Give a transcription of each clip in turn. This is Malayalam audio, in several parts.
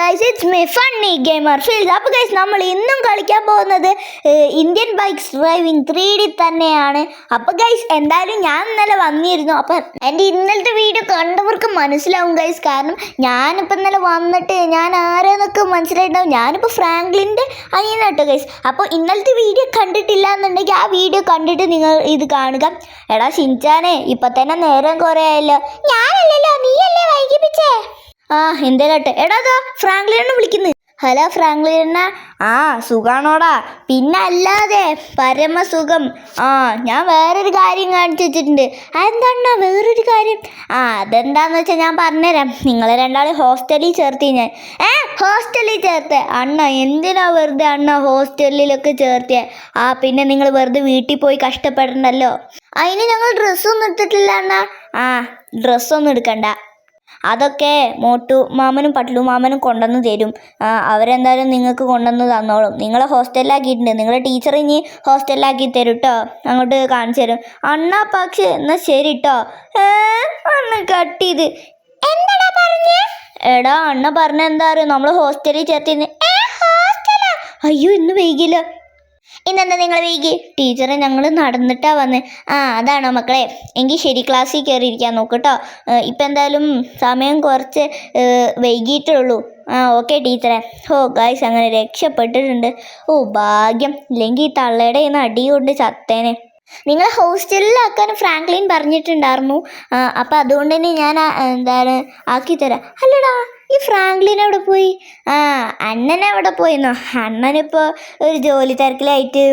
Guys it's me funny gamer field അപ്പോൾ ഗൈസ് നമ്മൾ ഇന്നും കളിക്കാൻ പോകുന്നത് Indian bikes driving three D തന്നെയാണ്. അപ്പോൾ ഗൈസ് എന്തായാലും ഞാൻ ഇന്നലെ വന്നിരുന്നു. അപ്പം എന്റെ ഇന്നലത്തെ വീഡിയോ കണ്ടവർക്ക് മനസ്സിലാവും ഗൈസ് കാരണം ഞാനിപ്പോൾ ഇന്നലെ വന്നിട്ട് ഞാൻ ആരെന്നൊക്കെ മനസ്സിലായിട്ടുണ്ടാവും. ഞാനിപ്പോൾ ഫ്രാങ്ക്ലിന്റെ അനിയനാട്ടോ ഗൈസ് അപ്പോൾ ഇന്നലത്തെ വീഡിയോ കണ്ടിട്ടില്ല എന്നുണ്ടെങ്കിൽ ആ വീഡിയോ കണ്ടിട്ട് നിങ്ങൾ ഇത് കാണുക. എടാ ഷിൻചാനെ ഇപ്പം തന്നെ നേരം കുറേ ആയല്ലോ. ഞാനല്ലല്ലോ നീയല്ലേ വൈകിപ്പിച്ചേ? ആ എന്തേലാട്ടെ? എടാ ദാ ഫ്രാങ്ക്ലിനെ വിളിക്കുന്നു. ഹലോ ഫ്രാങ്ക്ലിന ആ സുഖാണോടാ. പിന്നെ അല്ലാതെ പരമസുഖം. ആ ഞാൻ വേറൊരു കാര്യം കാണിച്ചു വെച്ചിട്ടുണ്ട്. അതെന്താണോ വേറൊരു കാര്യം? ആ അതെന്താന്ന് വെച്ചാൽ ഞാൻ പറഞ്ഞുതരാം നിങ്ങളെ രണ്ടാളും ഹോസ്റ്റലിൽ ചേർത്തി ഞാൻ. ഏ ഹോസ്റ്റലിൽ ചേർത്ത്? അണ്ണ എന്തിനാ വെറുതെ അണ്ണ ഹോസ്റ്റലിലൊക്കെ ചേർത്തിയ ആ പിന്നെ നിങ്ങൾ വെറുതെ വീട്ടിൽ പോയി കഷ്ടപ്പെടണ്ടല്ലോ. അതിന് ഞങ്ങൾ ഡ്രസ്സൊന്നും എടുത്തിട്ടില്ല അണ്ണ. ആ ഡ്രസ്സൊന്നും എടുക്കണ്ട. അതൊക്കെ മോട്ടു മാമനും പട്ലു മാമനും കൊണ്ടുവന്ന് തരും. അവരെന്തായാലും നിങ്ങൾക്ക് കൊണ്ടുവന്ന് തന്നോളും. നിങ്ങളെ ഹോസ്റ്റലിലാക്കിയിട്ടുണ്ട്. നിങ്ങളെ ടീച്ചർ ഇനി ഹോസ്റ്റലിലാക്കി തരും കേട്ടോ അങ്ങോട്ട് കാണിച്ചു തരും. അണ്ണാ പക്ഷേ എന്നാൽ ശരി കേട്ടോ അണ്ണ കട്ട് ചെയ്ത്. എന്താടാ പറഞ്ഞേ? എടാ അണ്ണ പറഞ്ഞ എന്താ അറിയോ? നമ്മൾ ഹോസ്റ്റലിൽ ചേർത്തിന്ന് അയ്യോ ഇന്ന് വൈകില്ല. ഇന്നെന്താ നിങ്ങൾ വൈകി? ടീച്ചറെ ഞങ്ങൾ നടന്നിട്ടാ വന്ന്. ആ അതാണോ മക്കളെ? എങ്കിൽ ശരി ക്ലാസ്സിൽ കയറിയിരിക്കാൻ നോക്ക് കേട്ടോ ഇപ്പം എന്തായാലും സമയം കുറച്ച് വൈകിയിട്ടുള്ളൂ ആ ഓക്കെ ടീച്ചറെ. ഓ ഗായ്സ് അങ്ങനെ രക്ഷപ്പെട്ടിട്ടുണ്ട്. ഓ ഭാഗ്യം. ഇല്ലെങ്കിൽ ഈ തള്ളയുടെ ഇന്ന് അടി കൊണ്ട് ചത്തേനെ. നിങ്ങൾ ഹോസ്റ്റലിലാക്കാൻ ഫ്രാങ്ക്ലിൻ പറഞ്ഞിട്ടുണ്ടായിരുന്നു അപ്പം അതുകൊണ്ട് തന്നെ ഞാൻ എന്താണ് ആക്കിത്തരാം. അല്ലടാ ഈ ഫ്രാങ്ക്ലിൻ എവിടെ പോയി? ആ അണ്ണൻ എവിടെ പോയിന്നോ? അണ്ണനിപ്പോൾ ഒരു ജോലി തിരക്കിലായിട്ട്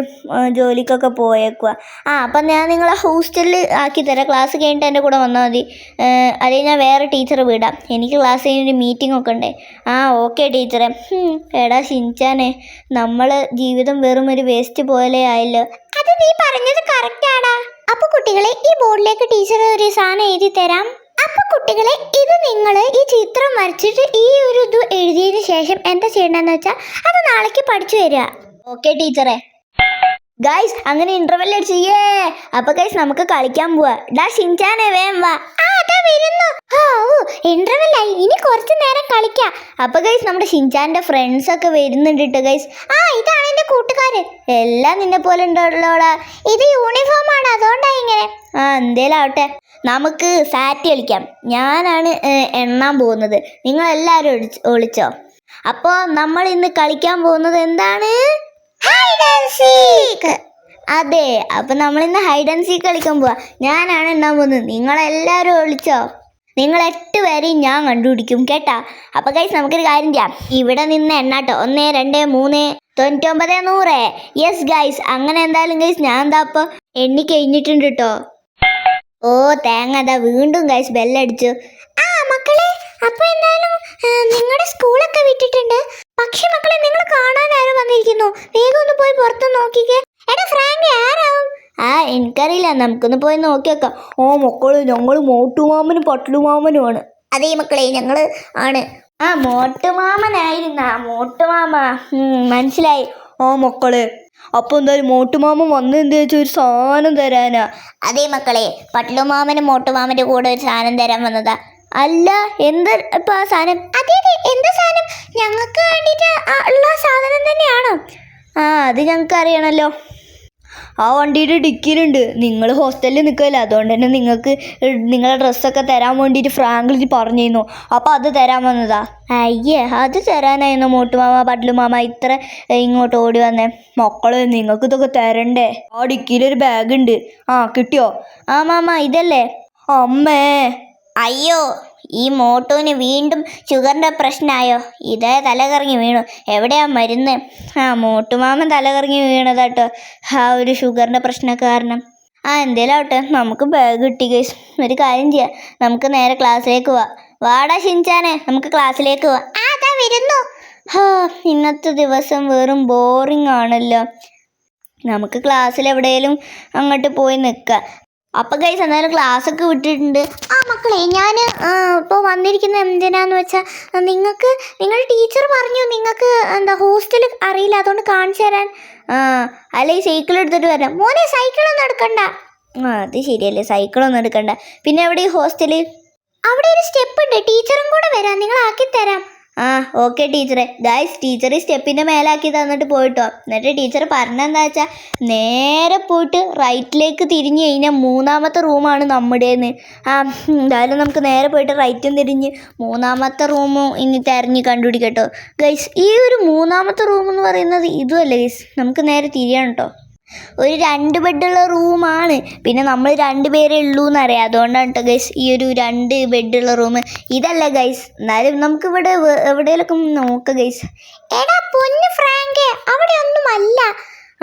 ജോലിക്കൊക്കെ പോയേക്കുക ആ അപ്പം ഞാൻ നിങ്ങളെ ഹോസ്റ്റലിൽ ആക്കി തരാം. ക്ലാസ് കഴിഞ്ഞിട്ട് എന്റെ കൂടെ വന്നാൽ മതി. അതേ ഞാൻ വേറെ ടീച്ചറെ വിടാം. എനിക്ക് ക്ലാസ് കഴിഞ്ഞൊരു മീറ്റിംഗ് ഒക്കെ ഉണ്ട്. ആ ഓക്കെ ടീച്ചറെ. എടാ ഷിൻചാനെ നമ്മൾ ജീവിതം വെറും ഒരു വേസ്റ്റ് പോലെ ആയല്ലോ. അത് നീ പറഞ്ഞത് കറക്റ്റ് അപ്പോൾ അപ്പൊ കുട്ടികളെ ഈ ബോർഡിലേക്ക് ടീച്ചർ ഒരു സാധനം എഴുതി തരാം. അപ്പൊ കുട്ടികളെ ഇത് നിങ്ങൾ ഈ ചിത്രം വരച്ചിട്ട് ഈ ഒരു ഇത് എഴുതിയതിന് ശേഷം എന്താ ചെയ്യണമെന്ന് വെച്ചാൽ അത് നാളേക്ക് പഠിച്ചു വരിക. ഓക്കെ ടീച്ചറെ ഗൈസ് അങ്ങനെ ഇന്റർവെൽ അടിച്ചു ഏ അപ്പൊ ഗൈസ് നമുക്ക് കളിക്കാൻ പോവാ. ഡാ ഷിൻചാനെ വേം വാ. ഇന്റർവെൽ ആയി. ഇനി കുറച്ച് നേരം കളിക്കാം. അപ്പൊ ഗൈസ് നമ്മുടെ ഷിൻചാന്റെ ഫ്രണ്ട്സ് ഒക്കെ വരുന്നുണ്ട് കേട്ടോ ഗൈസ് ആ ഇതാണ് എന്റെ കൂട്ടുകാര് എല്ലാം നിന്നെ പോലെ ഉണ്ടല്ലോടാ. ഇത് യൂണിഫോം ആണ്. അതുകൊണ്ടാ ഇങ്ങനെ. ആ എന്തേലാവട്ടെ. നമുക്ക് സാറ്റ് കളിക്കാം. ഞാനാണ് എണ്ണാൻ പോകുന്നത്. നിങ്ങൾ എല്ലാവരും ഒളിച്ച് ഒളിച്ചോ. അപ്പോൾ നമ്മൾ ഇന്ന് കളിക്കാൻ പോകുന്നത് എന്താണ്? അതെ അപ്പൊ നമ്മൾ ഇന്ന് ഹൈഡ് ആൻഡ് സീക്ക് കളിക്കാൻ പോവാ. ഞാനാണ് എണ്ണാൻ പോകുന്നത്. നിങ്ങൾ നിങ്ങളെല്ലാവരും ഒളിച്ചോ. നിങ്ങൾ എട്ട് പേരെയും ഞാൻ കണ്ടുപിടിക്കും കേട്ടാ? അപ്പൊ കൈസ് നമുക്കൊരു കാര്യം ചെയ്യാം. ഇവിടെ നിന്ന് എണ്ണാട്ടോ. ഒന്ന് രണ്ട് മൂന്ന് തൊണ്ണൂറ്റൊമ്പത് നൂറ്. യെസ് ഗൈസ് അങ്ങനെ എന്തായാലും ഗൈസ് ഞാൻ എന്താ അപ്പൊ എണ്ണി കഴിഞ്ഞിട്ടുണ്ട് കേട്ടോ ഓ തേങ്ങ വീണ്ടും ഗൈസ് ബെല്ലടിച്ചു. ആ മക്കളെ അപ്പൊ എന്തായാലും നിങ്ങളുടെ സ്കൂളൊക്കെ വിട്ടിട്ടുണ്ട്. പക്ഷെ മക്കളെ നിങ്ങൾ കാണാൻ ആരും വന്നിരിക്കുന്നു. വേഗം ഒന്ന് പോയി പുറത്ത് നോക്കിക്കേ. എടാ ഫ്രാങ്ക് ആരാവും? ആ എനിക്കറിയില്ല. നമുക്കൊന്ന് പോയി നോക്കിയേക്കാം. ഓ മക്കൾ ഞങ്ങൾ മോട്ടുമാമനും പട്ടുമാമനുമാണ് അതേ മക്കളെ ഞങ്ങൾ ആണ്. ആ മോട്ടുമാമനായിരുന്ന മോട്ടുമാമ. ഉം, മനസ്സിലായി. ഓ മക്കളെ അപ്പൊ എന്തായാലും മോട്ടുമാമൻ വന്ന് എന്താ വെച്ചാൽ ഒരു സാധനം തരാനാ. അതെ മക്കളെ പട്ടുമാമനും മോട്ടുമാമന്റെ കൂടെ ഒരു സാധനം തരാൻ വന്നതാ. അല്ല എന്ത് ഇപ്പൊ ആ സാധനം? അതെ അതെ എന്ത് സാധനം? ഞങ്ങൾക്ക് വേണ്ടിയിട്ട് ഉള്ള സാധനം തന്നെയാണോ? ആ അത് ഞങ്ങൾക്ക് അറിയണല്ലോ ആ വണ്ടിയുടെ ഡിക്കിയിലുണ്ട്. നിങ്ങൾ ഹോസ്റ്റലിൽ നിൽക്കില്ല അതുകൊണ്ട് തന്നെ നിങ്ങൾക്ക് നിങ്ങളുടെ ഡ്രസ്സൊക്കെ തരാൻ വേണ്ടിയിട്ട് ഫ്രാങ്കിൽ പറഞ്ഞിരുന്നു. അപ്പോൾ അത് തരാൻ വന്നതാ. അയ്യേ അത് തരാനായിരുന്നു മോട്ടുമാമ പട്ലുമാമ ഇത്ര ഇങ്ങോട്ട് ഓടി വന്നേ. മക്കൾ നിങ്ങൾക്ക് ഇതൊക്കെ തരണ്ടേ? ആ ഡിക്കിയിലൊരു ബാഗ് ഉണ്ട്. ആ കിട്ടിയോ? ആ മാമ ഇതല്ലേ? അമ്മേ. അയ്യോ ഈ മോട്ടോന് വീണ്ടും ഷുഗറിന്റെ പ്രശ്നമായോ? ഇതേ തലകറങ്ങി വീണു. എവിടെയാ മരുന്ന്? ആ മോട്ടുമാമൻ തലകറങ്ങി വീണതാട്ടോ. ആ ഒരു ഷുഗറിന്റെ പ്രശ്നം കാരണം. ആ എന്തേലും നമുക്ക് ബാഗ് കിട്ടി ഗൈസ് ഒരു കാര്യം ചെയ്യാം. നമുക്ക് നേരെ ക്ലാസ്സിലേക്ക് പോവാം. വാടാ ഷിൻചാനെ. നമുക്ക് ക്ലാസ്സിലേക്ക് പോവാം. വരുന്നു. ഹാ ഇന്നത്തെ ദിവസം വെറും ബോറിംഗ് ആണല്ലോ. നമുക്ക് ക്ലാസ്സിൽ എവിടെയെങ്കിലും അങ്ങോട്ട് പോയി നിൽക്കാം അപ്പം ഗൈസ് എന്തായാലും ക്ലാസ്സൊക്കെ വിട്ടിട്ടുണ്ട്. ആ മക്കളെ ഞാൻ ഇപ്പോൾ വന്നിരിക്കുന്ന എന്തിനാന്ന് വെച്ചാൽ നിങ്ങൾക്ക് നിങ്ങൾ ടീച്ചർ പറഞ്ഞു നിങ്ങൾക്ക് എന്താ ഹോസ്റ്റൽ അറിയില്ല അതുകൊണ്ട് കാണിച്ചു തരാൻ അല്ലെങ്കിൽ സൈക്കിൾ എടുത്തിട്ട് വരാം മോനെ സൈക്കിളൊന്നും എടുക്കണ്ട. ആ അത് ശരിയല്ലേ സൈക്കിളൊന്നും എടുക്കണ്ട. പിന്നെ എവിടെ ഈ ഹോസ്റ്റൽ? അവിടെ ഒരു സ്റ്റെപ്പ് ഉണ്ട് ടീച്ചറും കൂടെ വരാം നിങ്ങൾ ആക്കി തരാം ആ ഓക്കെ ടീച്ചറെ ഗായ്സ് ടീച്ചർ സ്റ്റെപ്പിന്റെ മേലാക്കി തന്നിട്ട് പോയിട്ടോ. എന്നിട്ട് ടീച്ചർ പറഞ്ഞെന്താ വെച്ചാൽ നേരെ പോയിട്ട് റൈറ്റിലേക്ക് തിരിഞ്ഞ് കഴിഞ്ഞാൽ മൂന്നാമത്തെ റൂമാണ് നമ്മുടേന്ന്. ആ എന്തായാലും നമുക്ക് നേരെ പോയിട്ട് റൈറ്റും തിരിഞ്ഞ് മൂന്നാമത്തെ റൂമും ഇനി തിരഞ്ഞ് കണ്ടുപിടിക്കട്ടോ. ഗൈസ് ഈ ഒരു മൂന്നാമത്തെ റൂം എന്ന് പറയുന്നത് ഇതുമല്ലേ ഗൈസ് നമുക്ക് നേരെ തിരിയണം കേട്ടോ ഒരു രണ്ട് ബെഡുള്ള റൂമാണ്. പിന്നെ നമ്മൾ രണ്ട് പേരേ ഉള്ളൂ എന്നറിയാം അതുകൊണ്ടാണ് കേട്ടോ ഗൈസ് ഈ ഒരു രണ്ട് ബെഡുള്ള റൂം. ഇതല്ല ഗൈസ് എന്നാലും നമുക്ക് ഇവിടെ എവിടെയെങ്കിലും നോക്ക ഗൈസ് എടാ പൊന്ന് ഫ്രാങ്ക്. അവിടെ ഒന്നുമല്ല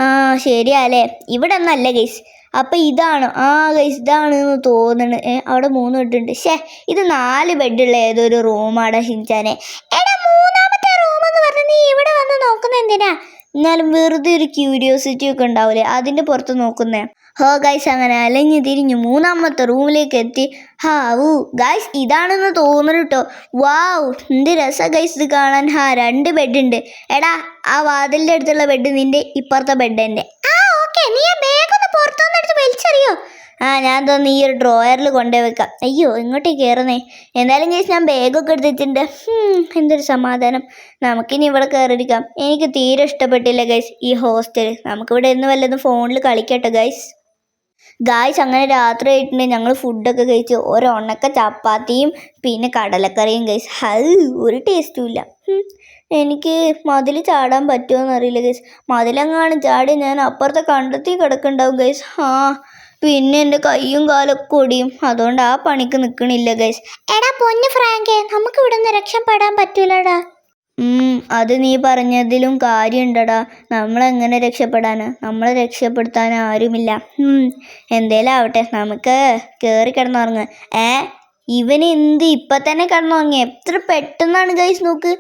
ആ ശരിയാല്ലേ ഇവിടെ ഒന്നല്ല ഗൈസ് അപ്പം ഇതാണ്. ആ ഗൈസ് ഇതാണ് എന്ന് തോന്നുന്നു അവിടെ മൂന്ന് ബെഡുണ്ട്. ഷേ ഇത് നാല് ബെഡുള്ള ഏതൊരു റൂമാടാ ഷിൻചാനെ. എടാ മൂന്നാമത്തെ റൂം എന്ന് പറഞ്ഞ് നീ ഇവിടെ വന്ന് നോക്കുന്ന എന്തിനാ എന്നാലും വെറുതെ ഒരു ക്യൂരിയോസിറ്റി ഒക്കെ ഉണ്ടാവില്ലേ അതിന്റെ പുറത്ത് നോക്കുന്നേ. ഹോ ഗൈസ് അങ്ങനെ. അലഞ്ഞ് തിരിഞ്ഞ് മൂന്നാമത്തെ റൂമിലേക്ക് എത്തി. ഹാ ഊ ഗൈസ് ഇതാണെന്ന് തോന്നുന്നു കേട്ടോ വാവ് എന്ത് രസ ഗൈസ് ഇത് കാണാൻ. ഹാ രണ്ട് ബെഡ് ഉണ്ട്. എടാ ആ വാതിലിന്റെ അടുത്തുള്ള ബെഡ് നിന്റെ ഇപ്പുറത്തെ ബെഡ് എന്റെ ആ ഓക്കെ നീ ആ പുറത്തുനിന്ന് എടുത്ത് വലിച്ചെറിയോ? ആ ഞാൻ തോന്നുന്നു ഈ ഒരു ഡ്രോയറിൽ കൊണ്ടുപോയി വെക്കാം അയ്യോ ഇങ്ങോട്ടേ കയറുന്നേ എന്തായാലും ചേച്ചി ഞാൻ ബാഗൊക്കെ എടുത്തിട്ടുണ്ട് എന്തൊരു സമാധാനം. നമുക്കിനി ഇവിടെ കയറിയിരിക്കാം എനിക്ക് തീരെ ഇഷ്ടപ്പെട്ടില്ല ഗൈസ് ഈ ഹോസ്റ്റൽ നമുക്കിവിടെ ഇന്ന് വല്ലതും ഫോണിൽ കളിക്കട്ടെ ഗൈസ് ഗായ്സ് അങ്ങനെ രാത്രി ആയിട്ടുണ്ട്. ഞങ്ങൾ ഫുഡൊക്കെ കഴിച്ച് ഒരു ഉണക്ക ചപ്പാത്തിയും പിന്നെ കടലക്കറിയും ഗൈസ് ഹൈ ഒരു ടേസ്റ്റും ഇല്ല. എനിക്ക് മതിൽ ചാടാൻ പറ്റുമോ എന്നറിയില്ല ഗൈസ് മതിലെങ്ങാണ് ചാടി ഞാൻ അപ്പുറത്തെ കണ്ടെത്തി കിടക്കുന്നുണ്ടാവും ഗൈസ് ആ പിന്നെ എന്റെ കൈയും കാലൊക്കെ ഒടിയും. അതുകൊണ്ട് ആ പണിക്ക് നിൽക്കണില്ല ഗൈസ് എടാ പൊന്നു ഫ്രാങ്കേ നമുക്ക് ഇവിടെ നിന്ന് രക്ഷപ്പെടാൻ പറ്റൂലടാ. അത് നീ പറഞ്ഞതിലും കാര്യമുണ്ടടാ. നമ്മളെങ്ങനെ രക്ഷപ്പെടാന്? നമ്മളെ രക്ഷപ്പെടുത്താൻ ആരുമില്ല. ഉം, എന്തേലും ആവട്ടെ. നമുക്ക് കയറി കിടന്നുറങ്ങ. ഏ ഇവന് എന്ത് ഇപ്പം തന്നെ കിടന്നുറങ്ങി? എത്ര പെട്ടെന്നാണ് ഗൈസ് നോക്ക്.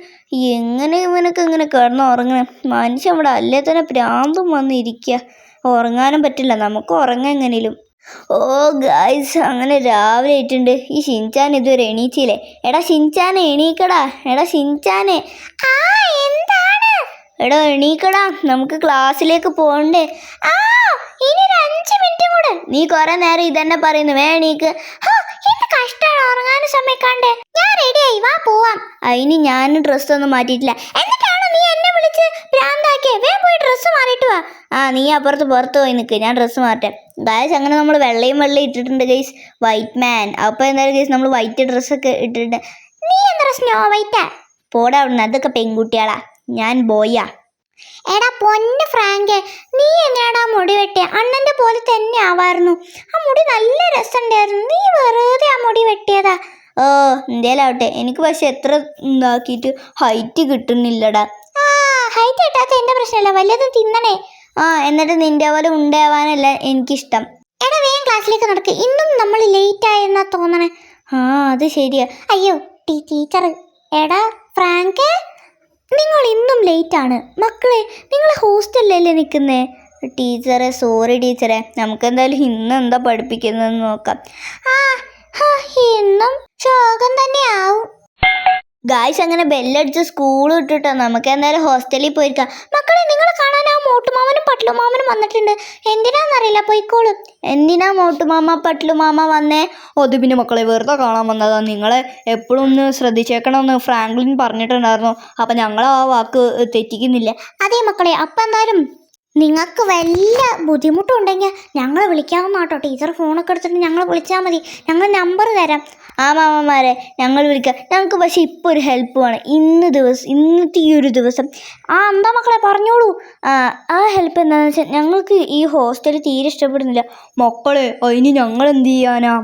എങ്ങനെ ഇവനൊക്കെ ഇങ്ങനെ കിടന്നുറങ്ങണം? മനുഷ്യൻ ഇവിടെ അല്ലേ തന്നെ പ്രാന്തും വന്നിരിക്കുക ഉറങ്ങാനും പറ്റില്ല. നമുക്ക് ഉറങ്ങാൻ എങ്ങനെയും ഓ ഗായ്സ് അങ്ങനെ രാവിലെ ആയിട്ടുണ്ട് ഈ ഷിൻചാൻ ഇതുവരെ എണീച്ചില്ലേ? എടാ ഷിൻചാനെ എണീക്കടാ. എടാ ഷിൻചാനെ. ആ എന്താണ്? എടാ എണീക്കടാ. നമുക്ക് ക്ലാസ്സിലേക്ക് പോകണ്ടേ. ആ ഇനി ഒരു അഞ്ച് മിനിറ്റ് കൂടെ. നീ കുറെ നേരം ഇതന്നെ പറയുന്നു. വേ എണീക്ക്. ഹാ, എന്ത് കഷ്ടാണ് ഉറങ്ങാനും സമയക്കാണ്ട് ഞാൻ റെഡിയായി വാ പോവാം. അതിന് ഞാൻ ഡ്രസ്സ് ഒന്നും മാറ്റിയിട്ടില്ല. എന്നിട്ടാണോ നീ എന്നെ വിളിച്ച് ഭ്രാന്താക്കിയേ? വേ പോയി ഡ്രസ്സ് മാറിയിട്ട് വാ. ആ നീ അപ്പുറത്ത് പുറത്ത് പോയി നിൽക്ക് ഞാൻ ഡ്രസ്സ് മാറട്ടെ ഗായ്സ് അങ്ങനെ നമ്മൾ വെള്ളയും വെള്ളയും ഇട്ടിട്ടുണ്ട് ഗൈസ് വൈറ്റ് മാൻ അപ്പോൾ എന്തായാലും ഗൈസ് നമ്മൾ വൈറ്റ് ഡ്രസ്സൊക്കെ ഇട്ടിട്ടുണ്ട്. നീ എന്താ സ്നോ വൈറ്റാ പോടാ അവിടുന്ന്. അതൊക്കെ പെൺകുട്ടികളാ. ഞാൻ ബോയാ എടാ പൊന്ന് ഫ്രാങ്കെ നീ എങ്ങനെയാടാ മുടി വെട്ടിയ? അണ്ണന്റെ പോലെ തന്നെ ആവായിരുന്നു. ആ മുടി നല്ല രസമുണ്ടായിരുന്നു. നീ വെറുതെ ആ മുടി വെട്ടിയതാ. ഓ എന്തേലാവട്ടെ. എനിക്ക് പക്ഷെ എത്ര ഇതാക്കിയിട്ട് ഹൈറ്റ് കിട്ടുന്നില്ലടാ. ആ ഹൈറ്റ് കിട്ടാത്ത എന്റെ പ്രശ്നമല്ല. വല്ലതും തിന്നണേ. ആ എന്നിട്ട് നിന്റെ പോലെ ഉണ്ടാവാനല്ല എനിക്കിഷ്ടം. എടാ വേഗം ക്ലാസ്സിലേക്ക് നടക്ക്. ഇന്നും നമ്മൾ ലേറ്റ് ആയെന്നാ തോന്നണേ. ആ അത് ശരിയാ. അയ്യോ ടീച്ചർ എടാ ഫ്രാങ്ക്. നിങ്ങൾ ഇന്നും ലേറ്റ് ആണ്. മക്കളെ നിങ്ങൾ ഹോസ്റ്റലിലല്ലേ നിൽക്കുന്നേ? ടീച്ചറെ സോറി ടീച്ചറെ നമുക്ക് എന്തായാലും ഇന്ന് എന്താ പഠിപ്പിക്കുന്നതെന്ന് നോക്കാം. ആ ഇന്നും ശോകം തന്നെയാവും. ഗായ്സ് അങ്ങനെ ബെല്ലടിച്ച് സ്കൂൾ വിട്ടിട്ടോ. നമുക്ക് എന്തായാലും ഹോസ്റ്റലിൽ പോയിരിക്കാം. മക്കളെ നിങ്ങളെ കാണാൻ ആ മോട്ടുമാമനും പട്ടുമാമനും വന്നിട്ടുണ്ട്. എന്തിനാന്നറിയില്ല പോയിക്കോളും. എന്തിനാ മോട്ടുമാമ പട്ടുമാമ വന്നേ? അത് പിന്നെ മക്കളെ വെറുതെ കാണാൻ വന്നതാ. നിങ്ങളെ എപ്പോഴും ഒന്ന് ശ്രദ്ധിച്ചേക്കണമെന്ന് ഫ്രാങ്ക്ലിൻ പറഞ്ഞിട്ടുണ്ടായിരുന്നു. അപ്പം ഞങ്ങൾ ആ വാക്ക് തെറ്റിക്കുന്നില്ല. അതേ മക്കളെ അപ്പം എന്തായാലും നിങ്ങൾക്ക് വല്ല ബുദ്ധിമുട്ടുണ്ടെങ്കിൽ ഞങ്ങളെ വിളിക്കാവുന്ന കേട്ടോ. ടീച്ചർ ഫോണൊക്കെ എടുത്തിട്ട് ഞങ്ങളെ വിളിച്ചാൽ മതി. ഞങ്ങൾ നമ്പർ തരാം. ആ മാമന്മാരെ ഞങ്ങൾ വിളിക്കാം. ഞങ്ങൾക്ക് പക്ഷേ ഇപ്പോൾ ഒരു ഹെൽപ്പ് വേണം. ഇന്ന് ദിവസം ഇന്നത്തെ ഈ ഒരു ദിവസം. ആ എന്താ മക്കളെ പറഞ്ഞോളൂ. ആ ഹെൽപ്പ് എന്താണെന്ന് വെച്ചാൽ ഞങ്ങൾക്ക് ഈ ഹോസ്റ്റൽ തീരെ ഇഷ്ടപ്പെടുന്നില്ല. മക്കളെ അതിന് ഞങ്ങൾ എന്ത് ചെയ്യാനാ?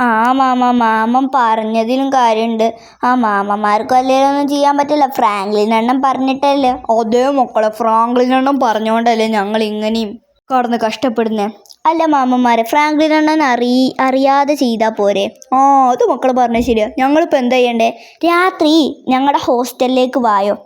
ആ മാമ മാമൻ പറഞ്ഞതിലും കാര്യമുണ്ട് ആ മാമന്മാർക്ക് ഒന്നും ചെയ്യാൻ പറ്റില്ല. ഫ്രാങ്ക്ലിൻ എണ്ണം പറഞ്ഞിട്ടല്ലേ? അതേ മക്കളെ ഫ്രാങ്ക്ലിൻ എണ്ണം പറഞ്ഞുകൊണ്ടല്ലേ ഞങ്ങൾ ഇങ്ങനെയും കടന്ന് കഷ്ടപ്പെടുന്നത് അല്ല മാമന്മാരെ ഫ്രാങ്ക്ലിൻ എണ്ണൻ അറി അറിയാതെ ചെയ്താൽ പോരെ? ആ അത് മക്കൾ പറഞ്ഞത് ശരിയാ. ഞങ്ങളിപ്പോൾ എന്താ ചെയ്യണ്ടേ? രാത്രി ഞങ്ങളുടെ ഹോസ്റ്റലിലേക്ക് വായോ.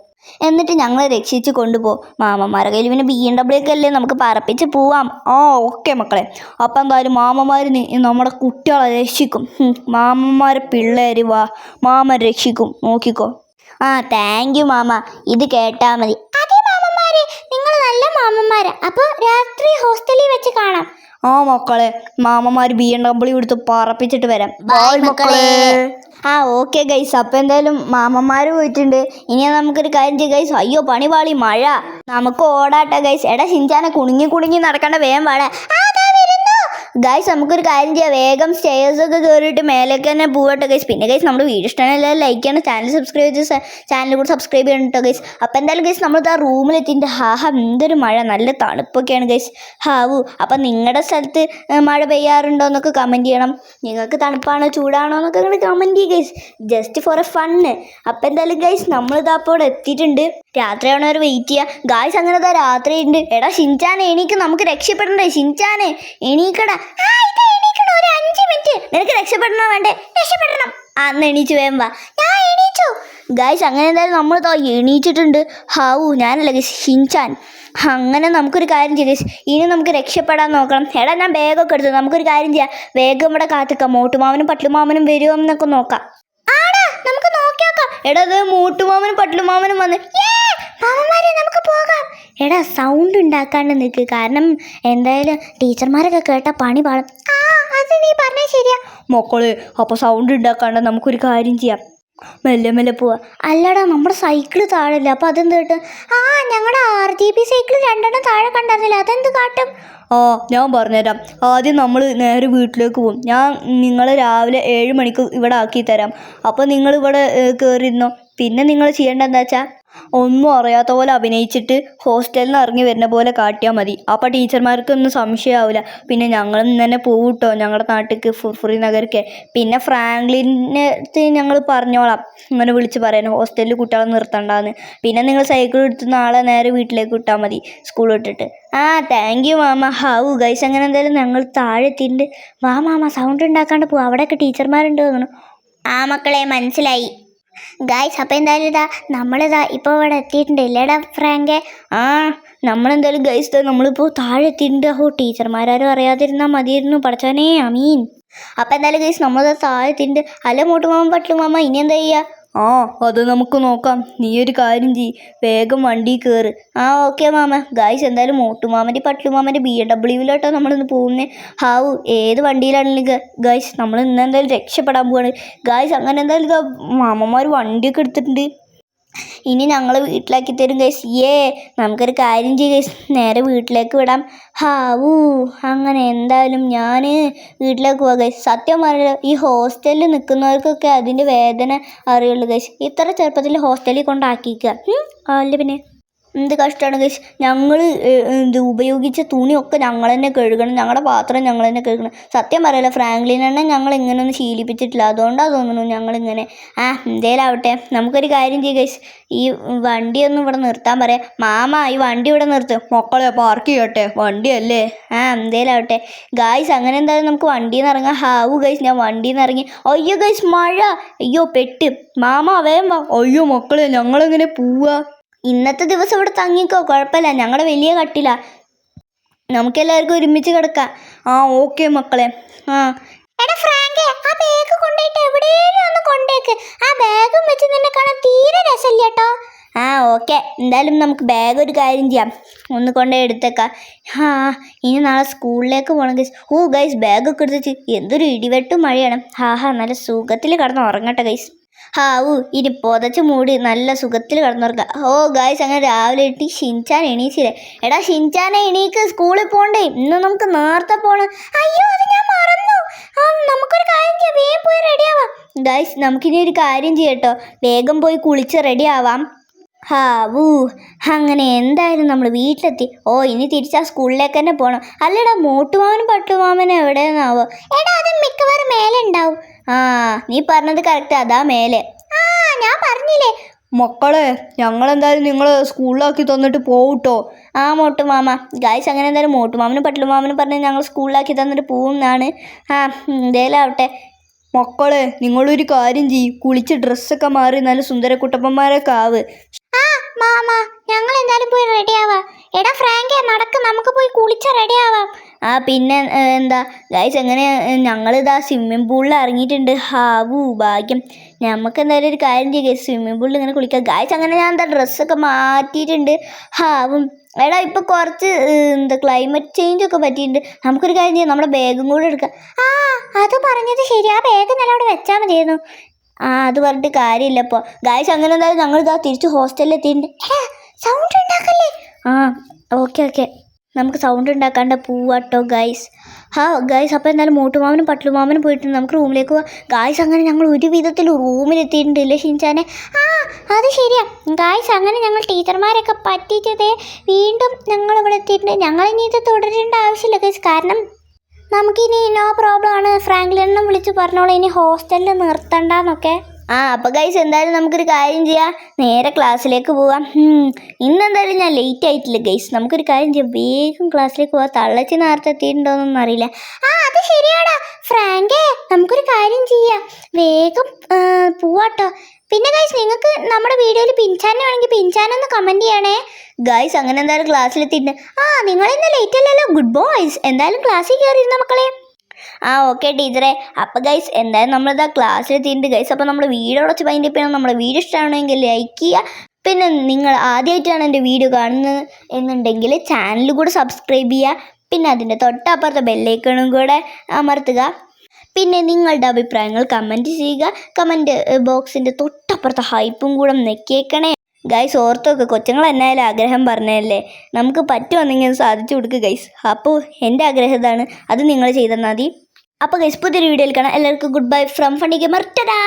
എന്നിട്ട് ഞങ്ങളെ രക്ഷിച്ച് കൊണ്ടുപോ. മാമന്മാരെ കയ്യിൽ പിന്നെ ബി എം ഡബ്ല്യു ഒക്കെ അല്ലേ? നമുക്ക് പറപ്പിച്ച് പോവാം. ആ ഓക്കെ മക്കളെ. അപ്പം എന്തായാലും മാമന്മാർ നമ്മുടെ കുട്ടികളെ രക്ഷിക്കും. മാമന്മാരെ പിള്ളേർ വാ. മാമൻ രക്ഷിക്കും. നോക്കിക്കോ. ആ താങ്ക് യു മാമ. ഇത് കേട്ടാ മതി. അതെ മാമന്മാരെ. നിങ്ങൾ നല്ല മാമന്മാരാ. അപ്പോൾ രാത്രി ഹോസ്റ്റലിൽ വെച്ച് കാണാം. ആ മക്കളെ മാമമാർ ബി എം ഡബ്ല്യു എടുത്ത് പറപ്പിച്ചിട്ട് വരാം. ബൈ മക്കളെ. ആ ഓക്കെ ഗൈസ് അപ്പം എന്തായാലും മാമന്മാർ പോയിട്ടുണ്ട്. ഇനി നമുക്കൊരു കാര്യം ചെയ്യാം ഗൈസ് അയ്യോ പണി പാളി മഴ. നമുക്ക് ഓടാട്ടെ ഗൈസ് എടാ ശിഞ്ചാനെ കുണുങ്ങി കുണുങ്ങി നടക്കേണ്ട വേഗം പാടാ ഗൈസ് നമുക്കൊരു കാര്യം ചെയ്യാം. വേഗം സ്റ്റേഴ്സ് ഒക്കെ കയറിയിട്ട് മേലേക്ക് തന്നെ പോവട്ടെ ഗൈസ് പിന്നെ ഗൈസ് നമ്മുടെ വീഡിയോ ഇഷ്ടമാണെങ്കിൽ ലൈക്ക് ചെയ്യണം. ചാനൽ സബ്സ്ക്രൈബ് ചെയ്ത് ചാനൽ കൂടെ സബ്സ്ക്രൈബ് ചെയ്യണം കേട്ടോ ഗൈസ് അപ്പം എന്തായാലും ഗൈസ് നമ്മൾ ആ റൂമിലെത്തിന്റെ ഹാ എന്തൊരു മഴ നല്ല തണുപ്പൊക്കെയാണ് ഗൈസ് ഹാവു അപ്പം നിങ്ങളുടെ സ്ഥലത്ത് മഴ പെയ്യാറുണ്ടോ എന്നൊക്കെ കമന്റ് ചെയ്യണം. നിങ്ങൾക്ക് തണുപ്പാണോ ചൂടാണോ എന്നൊക്കെ നിങ്ങൾ കമന്റ് ചെയ്യുക guys just for a fun അപ്പം എന്തായാലും ഗൈസ് നമ്മളിതാ അപ്പോൾ എത്തിയിട്ടുണ്ട്. രാത്രിയാവണ അവർ വെയിറ്റ് ചെയ്യുക ഗായ്സ് അങ്ങനെ ഇതാ രാത്രി ഉണ്ട് എടാ ഷിൻചാനെ എണീക്ക്. നമുക്ക് രക്ഷപ്പെടണ്ടേ? ഷിൻചാനെ എണീക്കടാ. ഒരു അഞ്ച് മിനിറ്റ് നിനക്ക് രക്ഷപ്പെടണോ വേണ്ടേ? രക്ഷപ്പെടണം. അന്ന് എണീച്ചു വേം. ഞാൻ എണീച്ചു. ഗായ്സ് അങ്ങനെ എന്തായാലും നമ്മൾ തോ എണീച്ചിട്ടുണ്ട്. ഹാവു ഞാനല്ല ഗസ് ഷിൻചാൻ. അങ്ങനെ നമുക്കൊരു കാര്യം ചെയ്യാം ഗസ് ഇനി നമുക്ക് രക്ഷപ്പെടാൻ നോക്കണം. എടാ ഞാൻ ബാഗൊക്കെ എടുത്തു നമുക്കൊരു കാര്യം ചെയ്യാം. വേഗം ഇവിടെ കാത്തിക്കാം. മോട്ടുമാമനും പട്ടുമാമനും വരുമോ എന്നൊക്കെ നോക്കാം. ആടാ നമുക്ക് എടാ അത് മൂട്ടുമാമനും പട്ടുമാമനും വന്ന് മാമന്മാരെ നമുക്ക് പോകാം. എടാ സൗണ്ട് ഉണ്ടാക്കാണ്ട് നിൽക്ക് കാരണം എന്തായാലും ടീച്ചർമാരൊക്കെ കേട്ട പണി പാടും ആ അത് നീ പറഞ്ഞാൽ ശരിയാ. മക്കൾ അപ്പോൾ സൗണ്ട് ഉണ്ടാക്കാണ്ട് നമുക്കൊരു കാര്യം ചെയ്യാം. മെല്ലെ മെല്ലെ പോവാ. അല്ലടാ നമ്മുടെ സൈക്കിൾ താഴല്ലേ. അപ്പോൾ അതെന്ത് കേട്ട്? ആ ഞങ്ങളുടെ ആർ ജി ബി സൈക്കിൾ രണ്ടെണ്ണം താഴെ കണ്ടായിരുന്നില്ല അതെന്ത് കാട്ടും? ആ ഞാൻ പറഞ്ഞുതരാം. ആദ്യം നമ്മൾ നേരെ വീട്ടിലേക്ക് പോകും ഞാൻ നിങ്ങളെ രാവിലെ ഏഴ് മണിക്ക് ഇവിടെ ആക്കി തരാം. അപ്പോൾ നിങ്ങൾ ഇവിടെ കയറിയിരുന്നോ പിന്നെ നിങ്ങൾ ചെയ്യേണ്ടതെന്ന് വെച്ചാൽ ഒന്നും അറിയാത്ത പോലെ അഭിനയിച്ചിട്ട് ഹോസ്റ്റലിൽ നിന്ന് ഇറങ്ങി വരുന്ന പോലെ കാട്ടിയാൽ മതി. അപ്പോൾ ടീച്ചർമാർക്കൊന്നും സംശയമാവില്ല പിന്നെ ഞങ്ങളും തന്നെ പോകൂട്ടോ കേട്ടോ ഞങ്ങളുടെ നാട്ടിലേക്ക് ഫുർഫുറി നഗർക്ക്. പിന്നെ ഫ്രാങ്ക്ലിനെ ഞങ്ങൾ പറഞ്ഞോളാം. ഇങ്ങനെ വിളിച്ച് പറയാൻ ഹോസ്റ്റലിൽ കുട്ടികളെ നിർത്തണ്ടാന്ന്. പിന്നെ നിങ്ങൾ സൈക്കിൾ എടുത്ത് നാളെ നേരെ വീട്ടിലേക്ക് വിട്ടാൽ മതി. സ്കൂൾ വിട്ടിട്ട്. ആ താങ്ക് യു മാമ. ഹാവു ഗൈസ് അങ്ങനെ എന്തായാലും ഞങ്ങൾ താഴെ എത്തിയിട്ടുണ്ട്. വാ മാമ സൗണ്ട് ഉണ്ടാക്കാണ്ട് പോവാം. അവിടെയൊക്കെ ടീച്ചർമാരുണ്ട് തോന്നുന്നു. ആ മക്കളെ മനസ്സിലായി. ഗായ്സ് അപ്പം എന്തായാലും ഇതാ നമ്മളിതാ ഇപ്പോൾ ഇവിടെ എത്തിയിട്ടുണ്ട്. ഇല്ലേടാ ഫ്രാങ്കെ? ആ നമ്മളെന്തായാലും ഗൈസ് നമ്മളിപ്പോൾ താഴെ എത്തിയിട്ടുണ്ട്. ഓ ടീച്ചർമാരാരും അറിയാതിരുന്നാൽ മതിയായിരുന്നു. പഠിച്ചവനേ അമീൻ. അപ്പം എന്തായാലും ഗൈസ് നമ്മളിതാ താഴെ എത്തിയിട്ടുണ്ട്. അല്ല മൂട്ടുമാമ പട്ടുമാമ ഇനി എന്താ ചെയ്യുക ആ അത് നമുക്ക് നോക്കാം. നീ ഒരു കാര്യം ചെയ് വേഗം വണ്ടി കയറ് ആ ഓക്കെ മാമ. ഗായ്സ് എന്തായാലും മോട്ടുമാമന്റെ പട്ടുമാമന്റെ ബി എം ഡബ്ല്യൂവിലോട്ടോ നമ്മളിന്ന് പോകുന്നത് ഹാവു ഏത് വണ്ടിയിലാണെങ്കിലും ഗായ്സ് നമ്മൾ ഇന്ന് എന്തായാലും രക്ഷപ്പെടാൻ പോവാണ്. ഗായ്സ് അങ്ങനെ എന്തായാലും ഇതാ മാമന്മാർ വണ്ടിയൊക്കെ എടുത്തിട്ടുണ്ട്. ഇനി ഞങ്ങൾ വീട്ടിലാക്കി തരും ഗൈസ് ഏ നമുക്കൊരു കാര്യം ചെയ്യും ഗൈസ് നേരെ വീട്ടിലേക്ക് വിടാം. ഹാവൂ അങ്ങനെ എന്തായാലും ഞാൻ വീട്ടിലേക്ക് പോകാം ഗൈസ് സത്യം പറഞ്ഞല്ലോ ഈ ഹോസ്റ്റലിൽ നിൽക്കുന്നവർക്കൊക്കെ അതിന്റെ വേദന അറിയുള്ളൂ ഗൈസ് ഇത്ര ചെറുപ്പത്തിൽ ഹോസ്റ്റലിൽ കൊണ്ടാക്കിക്കുക അല്ല പിന്നെ? എന്ത് കഷ്ടമാണ് ഗൈസ് ഞങ്ങൾ എന്ത് ഉപയോഗിച്ച തുണിയൊക്കെ ഞങ്ങൾ തന്നെ കഴുകണം. ഞങ്ങളുടെ പാത്രം ഞങ്ങൾ തന്നെ കഴുകണം. സത്യം പറയല്ല ഫ്രാങ്ക്ലിനെ ഞങ്ങൾ ഇങ്ങനെയൊന്നും ശീലിപ്പിച്ചിട്ടില്ല. അതുകൊണ്ടാണ് തോന്നുന്നു ഞങ്ങളിങ്ങനെ. ആ എന്തേലാവട്ടെ. നമുക്കൊരു കാര്യം ചെയ്യും ഗൈസ് ഈ വണ്ടിയൊന്നും ഇവിടെ നിർത്താൻ പറയാം. മാമ ഈ വണ്ടി ഇവിടെ നിർത്ത്. മക്കളെ പാർക്ക് ചെയ്യട്ടെ. വണ്ടിയല്ലേ? ആ എന്തേലാവട്ടെ. ഗായ്സ് അങ്ങനെ എന്തായാലും നമുക്ക് വണ്ടിയിൽ നിന്ന് ഇറങ്ങാം ഹാവു ഗൈസ് ഞാൻ വണ്ടിയിൽ നിന്ന് ഇറങ്ങി അയ്യോ ഗൈസ് മഴ. അയ്യോ പെട്ട്. മാമ വേഗം വാ. അയ്യോ മക്കളെ ഞങ്ങളെങ്ങനെ പോവാ? ഇന്നത്തെ ദിവസം ഇവിടെ തങ്ങിക്കോ കുഴപ്പമില്ല. ഞങ്ങളുടെ വലിയ കട്ടില. നമുക്കെല്ലാവർക്കും ഒരുമിച്ച് കിടക്കാം. ആ ഓക്കെ മക്കളെ. ആ. എടാ ഫ്രാങ്കേ ആ ബാഗ് കൊണ്ടുപോയിട്ട് എവിടെയെങ്കിലും ഒന്ന് കൊണ്ടേക്ക് ആ ബാഗും വെച്ച് നിന്നെ കാണാൻ തീരെ രസമില്ല കേട്ടോ ആ ഓക്കെ. എന്തായാലും നമുക്ക് ബാഗ് ഒരു കാര്യം ചെയ്യാം. ഒന്ന് കൊണ്ടുപോയി എടുത്തേക്കാം. ആ ഇനി നാളെ സ്കൂളിലേക്ക് പോകണം ഗൈസ് ഓ ഗൈസ് ബാഗൊക്കെ എടുത്തിട്ട് എന്തൊരു ഇടിവെട്ടും മഴയാണ്. ഹാ ഹാ നല്ല സുഖത്തിൽ കിടന്ന് ഉറങ്ങട്ടെ ഗൈസ് ഹാവു ഇനി പുതച്ച് മൂടി നല്ല സുഖത്തിൽ കിടന്നുറക്കുക ഓ ഗായ്സ് അങ്ങനെ രാവിലെ എട്ടി ഷിൻചാൻ എണീച്ചില്ലേ? എടാ ഷിൻചാനെ എണീക്ക് സ്കൂളിൽ പോണ്ടേ? ഇന്ന് നമുക്ക് നേരത്തെ പോണം. അയ്യോ അത് ഞാൻ മറന്നു. നമുക്കൊരു കാര്യം ചെയ്യാം. വേഗം പോയി റെഡി ആവാം. ഗായ്സ് നമുക്കിനി ഒരു കാര്യം ചെയ്യട്ടോ വേഗം പോയി കുളിച്ച് റെഡിയാവാം ഹാവൂ അങ്ങനെ എന്തായാലും നമ്മൾ വീട്ടിലെത്തി. ഓ ഇനി തിരിച്ച് സ്കൂളിലേക്ക് തന്നെ പോകണം അല്ലടാ മോട്ടുമാമനും പട്ടുമാമനും എവിടെയെന്നാവോ? എടാ അത് മിക്കവാറും മേലെ ഉണ്ടാവും. ആ. നീ പറഞ്ഞത് കറക്റ്റ് അതാ മേലെ. ആ ഞാൻ പറഞ്ഞില്ലേ. മക്കളെ ഞങ്ങൾ എന്തായാലും നിങ്ങൾ സ്കൂളിലാക്കി തന്നിട്ട് പോകട്ടോ ആ മോട്ടുമാമ. ഗായ്സ് അങ്ങനെ എന്തായാലും മോട്ടുമാമനും പട്ടുമാമനും പറഞ്ഞ് ഞങ്ങൾ സ്കൂളിലാക്കി തന്നിട്ട് പോകുന്നതാണ് ആ എന്തേലും ആവട്ടെ മക്കളെ നിങ്ങളൊരു കാര്യം ചെയ്യ്. കുളിച്ച് ഡ്രസ്സൊക്കെ മാറി നല്ല സുന്ദര കുട്ടപ്പന്മാരൊക്കെ ആവ്. ആ മാമ. ഞങ്ങൾ എന്തായാലും പോയി റെഡി ആവാം. എടാ ഫ്രാങ്കേ നടക്ക് നമുക്ക് പോയി കുളിച്ച റെഡി ആവാം. ആ പിന്നെ എന്താ ഗൈസ് എങ്ങനെ ഞങ്ങളിതാ സ്വിമ്മിംഗ് പൂളിൽ ഇറങ്ങിയിട്ടുണ്ട്. ഹാവു ഭാഗ്യം. നമുക്ക് എന്തായാലും ഒരു കാര്യം ചെയ്യുക സ്വിമ്മിംഗ് പൂളിൽ ഇങ്ങനെ കുളിക്കാം. ഗൈസ് അങ്ങനെ ഞാൻ എന്താ ഡ്രസ്സൊക്കെ മാറ്റിയിട്ടുണ്ട്. ഹാവും. എടാ ഇപ്പൊ കുറച്ച് എന്താ ക്ലൈമറ്റ് ചേഞ്ച് ഒക്കെ പറ്റിയിട്ടുണ്ട്. നമുക്കൊരു കാര്യം ചെയ്യാം നമ്മുടെ ബാഗും കൂടെ എടുക്കാം. ആ അത് പറഞ്ഞത് ശരി. ആ ബാഗ് നല്ല അവിടെ വെച്ചാൽ മതിയായിരുന്നു. ആ അത് പറഞ്ഞിട്ട് കാര്യമില്ല ഇപ്പോൾ ഗായ്സ് അങ്ങനെ എന്തായാലും ഞങ്ങൾ ഇതാ തിരിച്ച് ഹോസ്റ്റലിൽ എത്തിയിട്ടുണ്ട്. സൗണ്ട് ഉണ്ടാക്കല്ലേ? ആ ഓക്കെ ഓക്കെ നമുക്ക് സൗണ്ട് ഉണ്ടാക്കാണ്ട് പോവാട്ടോ ഗൈസ് ഹാ ഗൈസ് അപ്പോൾ എന്തായാലും മോട്ടുമാമനും പട്ടുമാമനും പോയിട്ട് നമുക്ക് റൂമിലേക്ക് പോവാം. ഗായ്സ് അങ്ങനെ ഞങ്ങൾ ഒരു വിധത്തിൽ റൂമിൽ എത്തിയിട്ടുണ്ട് ഇല്ലേ ഷിൻചാനെ? ആ അത് ശരിയാ. ഗായ്സ് അങ്ങനെ ഞങ്ങൾ ടീച്ചർമാരൊക്കെ പറ്റിച്ചതേ വീണ്ടും ഞങ്ങൾ ഇവിടെ എത്തിയിട്ടുണ്ട്. ഞങ്ങൾ ഇനി ഇത് തുടരേണ്ട ആവശ്യമില്ല ഗൈസ് കാരണം നമുക്കിനി നോ പ്രോബ്ലം ആണ്. ഫ്രാങ്ക്ലിനെ വിളിച്ച് പറഞ്ഞോളൂ. ഇനി ഹോസ്റ്റലിൽ നിർത്തണ്ടെന്നൊക്കെ. ആ അപ്പോൾ ഗൈസ് എന്തായാലും നമുക്കൊരു കാര്യം ചെയ്യാം. നേരെ ക്ലാസ്സിലേക്ക് പോവാം. ഇന്ന് ഇന്നെന്തായാലും ഞാൻ ലേറ്റ് ആയിട്ടില്ല ഗൈസ് നമുക്കൊരു കാര്യം ചെയ്യാം. വേഗം ക്ലാസ്സിലേക്ക് പോവാം. തള്ളച്ചി നേരത്തെ എത്തിയിട്ടുണ്ടോയെന്നൊന്നും അറിയില്ല. ആ അത് ശരിയാടാ. ഫ്രാങ്കേ നമുക്കൊരു കാര്യം ചെയ്യാം. വേഗം പോവാട്ടോ. പിന്നെ ഗൈസ് നിങ്ങൾക്ക് നമ്മുടെ വീഡിയോയിൽ പിൻചാനെ വേണമെങ്കിൽ പിൻചാനൊന്ന് കമന്റ് ചെയ്യണേ. ഗൈസ് അങ്ങനെ എന്തായാലും ക്ലാസ്സിലെത്തിയിട്ടുണ്ട് ആ നിങ്ങൾ ഇന്ന് ലേറ്റ് അല്ലല്ലോ. ഗുഡ് ബോയ്സ് എന്തായാലും ക്ലാസ്സിൽ കയറിയിരുന്ന മക്കളെ? ആ ഓക്കെ ടീച്ചറെ. അപ്പോൾ ഗൈസ് എന്തായാലും നമ്മളിതാ ക്ലാസ്സിലെത്തിയിട്ടുണ്ട് ഗൈസ് അപ്പോൾ നമ്മൾ വീഡിയോ കുറച്ച് പൈന്റെ പിന്നെ നമ്മുടെ വീഡിയോ ഇഷ്ടമാണെങ്കിൽ ലൈക്ക് ചെയ്യുക. പിന്നെ നിങ്ങൾ ആദ്യമായിട്ടാണ് എന്റെ വീഡിയോ കാണുന്നത് എന്നുണ്ടെങ്കിൽ ചാനൽ കൂടെ സബ്സ്ക്രൈബ് ചെയ്യുക. പിന്നെ അതിന്റെ തൊട്ടപ്പുറത്തെ ബെല്ലൈക്കണും കൂടെ അമർത്തുക. പിന്നെ നിങ്ങളുടെ അഭിപ്രായങ്ങൾ കമന്റ് ചെയ്യുക. കമന്റ് ബോക്സിന്റെ തൊട്ടപ്പുറത്തെ ഹൈപ്പും കൂടെ നെക്കിയേക്കണേ ഗൈസ് ഓർത്തൊക്കെ കൊച്ചുങ്ങൾ എന്നായാലും ആഗ്രഹം പറഞ്ഞതല്ലേ? നമുക്ക് പറ്റുമെന്നെങ്കിൽ സാധിച്ചു കൊടുക്കുക ഗൈസ് അപ്പോൾ എന്റെ ആഗ്രഹം ഇതാണ്. അത് നിങ്ങൾ ചെയ്തെന്നാൽ മതി. അപ്പോൾ ഗൈസ് പുതിയൊരു വീഡിയോയിൽ കാണാം. എല്ലാവർക്കും ഗുഡ് ബൈ ഫ്രം ഫണ്ടിക്ക് ടടാ